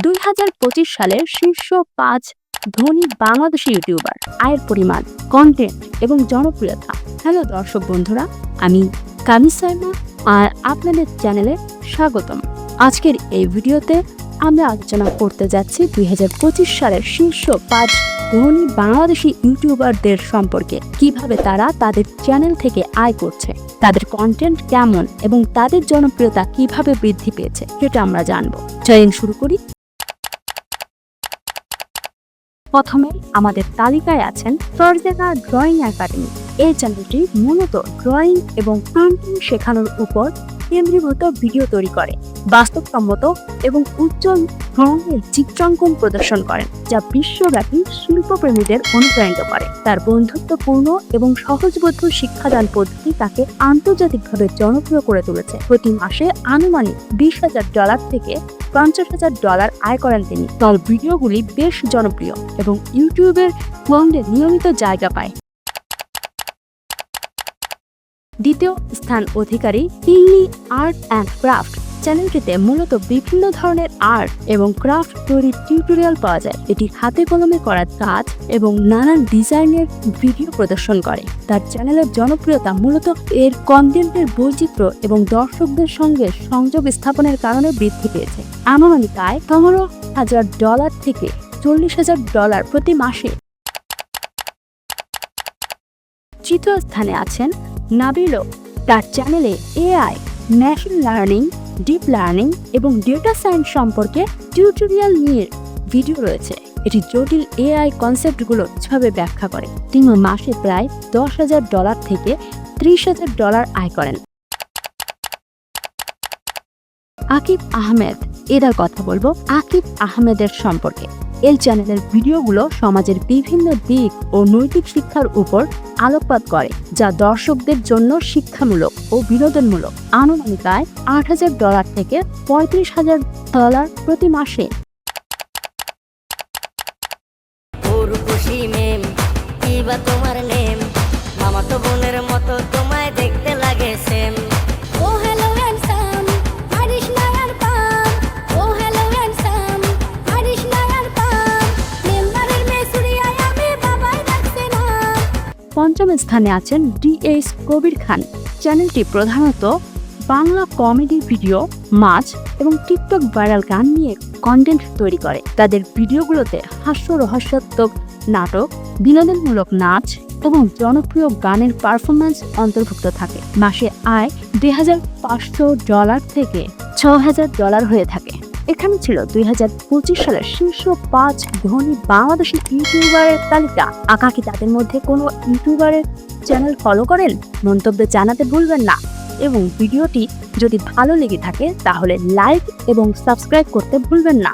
দুই হাজার পঁচিশ সালের শীর্ষ পাঁচ ধনী বাংলাদেশি ইউটিউবার। আয়ের পরিমাণ কন্টেন্ট এবং জনপ্রিয়তা। হ্যালো দর্শক বন্ধুরা, আমি কামিজ শর্মা আর আপনাদের চ্যানেলে স্বাগতম। আজকের এই ভিডিওতে আমরা আলোচনা করতে যাচ্ছি দুই হাজার পঁচিশ সালের শীর্ষ পাঁচ ধনী বাংলাদেশি ইউটিউবারদের সম্পর্কে। কীভাবে তারা তাদের চ্যানেল থেকে আয় করছে, তাদের কন্টেন্ট কেমন এবং তাদের জনপ্রিয়তা কীভাবে বৃদ্ধি পেয়েছে, সেটা আমরা জানব। চলেন শুরু করি। প্রথমে আমাদের তালিকায় আছেন সরজেকা ড্রয়িং একাডেমি। এই চ্যানেলটি মূলত ড্রয়িং এবং পেন্টিং শেখানোর উপর কেন্দ্রীভূত ভিডিও তৈরি করে, বাস্তবসম্মত এবং উজ্জ্বল রঙের চিত্রাঙ্কন প্রদর্শন করেন যা বিশ্বব্যাপী শিল্পপ্রেমীদের অনুপ্রাণিত করে। তার বন্ধুত্বপূর্ণ এবং সহজবোধ্য শিক্ষাদান পদ্ধতি তাকে আন্তর্জাতিকভাবে জনপ্রিয় করে তুলেছে। প্রতি মাসে আনুমানিক বিশ হাজার ডলার থেকে পঞ্চাশ হাজার ডলার আয় করেন তিনি। তার ভিডিওগুলি বেশ জনপ্রিয় এবং ইউটিউবের ফোনে নিয়মিত জায়গা পায়। দ্বিতীয় স্থান অধিকারী কিংলি আর্ট অ্যান্ড ক্রাফট। চ্যানেলটিতে মূলত বিভিন্ন ধরনের আর্ট এবং ক্রাফট তৈরির টিউটোরিয়াল পাওয়া যায়। এটি হাতে কলমে করা কাজ এবং নানান ডিজাইনের ভিডিও প্রদর্শন করে। তার চ্যানেলের জনপ্রিয়তা মূলত এর কন্টেন্টের বৈচিত্র্য এবং দর্শকদের সঙ্গে সংযোগ স্থাপনের কারণে বৃদ্ধি পেয়েছে। আনুমানিক আয় পনেরো হাজার ডলার থেকে চল্লিশ হাজার ডলার প্রতি মাসে। তৃতীয় স্থানে আছেন নাবিলো। তার চ্যানেলে AI machine learning deep learning এবং ডেটা সায়েন্স সম্পর্কে টিউটোরিয়াল নিয়ে ভিডিও রয়েছে। এটি জটিল এআই কনসেপ্টগুলো কীভাবে ব্যাখ্যা করে? তিনি মাসে প্রায় দশ হাজার ডলার থেকে ত্রিশ হাজার ডলার আয় করেন। আকিব আহমেদ এরা কথা বলব আকিব আহমেদের সম্পর্কে। এই চ্যানেলের ভিডিওগুলো সমাজের বিভিন্ন দিক ও নৈতিক শিক্ষার উপর আলোকপাত করে, যা দর্শকদের জন্য শিক্ষামূলক ও বিনোদনমূলক। আনুমানিক আয় আট হাজার ডলার থেকে পঁয়ত্রিশ হাজার ডলার প্রতি মাসে। তোমার নেম মামা তো বোনের মতো তোমায় দেখতে লাগে সেম পঞ্চম স্থানে আছেন ডিএস কবির খান। চ্যানেলটি প্রধানত বাংলা কমেডি ভিডিও, মাছ এবং টিকটক ভাইরাল গান নিয়ে কন্টেন্ট তৈরি করে। তাদের ভিডিওগুলোতে হাস্য রহস্যাত্মক নাটক, বিনোদনমূলক নাচ এবং জনপ্রিয় গানের পারফরম্যান্স অন্তর্ভুক্ত থাকে। মাসে আয় দুই হাজার পাঁচশো ডলার থেকে ছ ডলার হয়ে থাকে। এখানে ছিল দুই হাজার পঁচিশ সালের শীর্ষ পাঁচ ধনী বাংলাদেশি ইউটিউবারের তালিকা। আঁকা কি তাদের মধ্যে কোনো ইউটিউবারের চ্যানেল ফলো করেন? মন্তব্য জানাতে ভুলবেন না। এবং ভিডিওটি যদি ভালো লেগে থাকে, তাহলে লাইক এবং সাবস্ক্রাইব করতে ভুলবেন না।